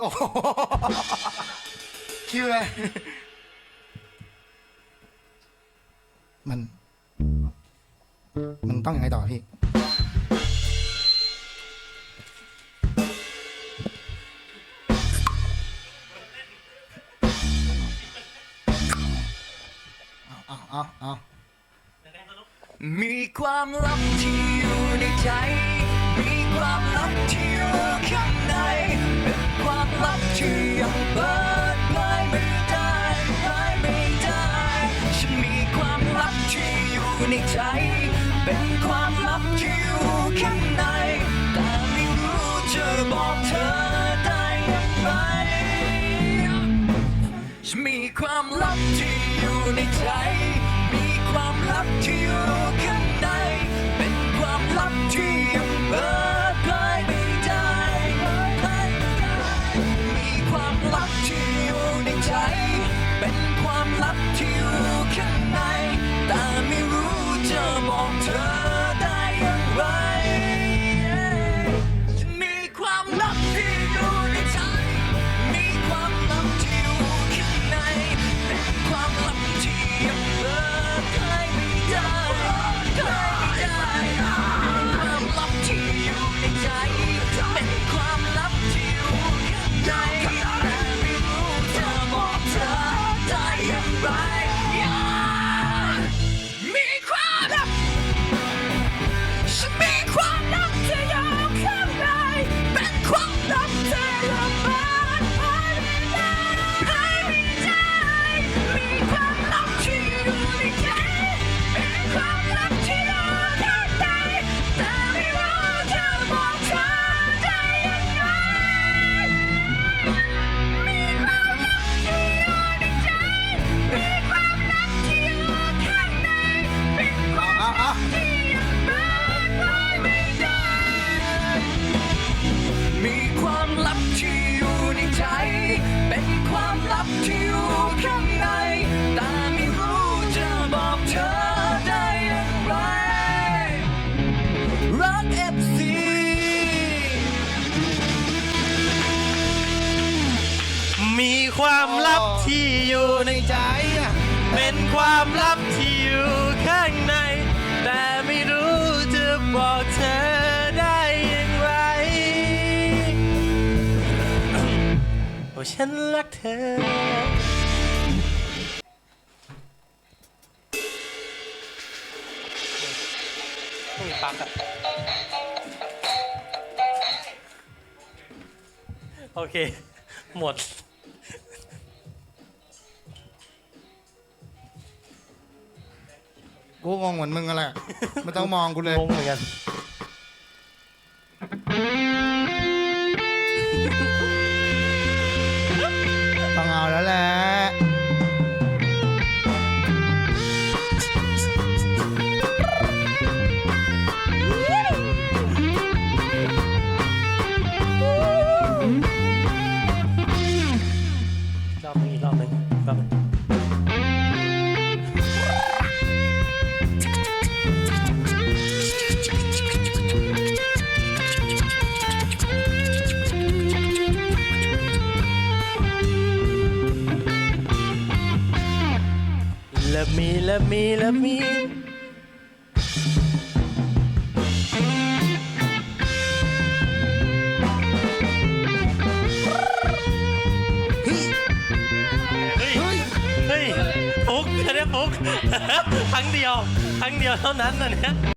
โอ้โหคิวเลยมัน มันต้องยังไงต่อพี่เอาเอาเอาเอา มีความลับที่อยู่ในใจ มีความลับที่อยู่ข้าง ในใจ เป็นความลับที่อยู่ข้างใน แต่ไม่รู้จะบอกเธอได้อย่างไรฉันมีความลับที่อยู่ในใจ จะบ ความลับที่อยู่ในใจ เป็นความลับที่อยู่ข้างใน แต่ไม่รู้จะบอกเธอได้อย่างไรว่าฉันรักเธอมีปักอะโอเค หมด กูงงเหมือนมึงอะไรไม่ต้องมองกูเลย งงเหมือนกัน Love me, love me, love me. เฮ้ยฟุกอันเนี้ยฟุก ครั้งเดียว ครั้งเดียวเท่านั้นนะเนี่ย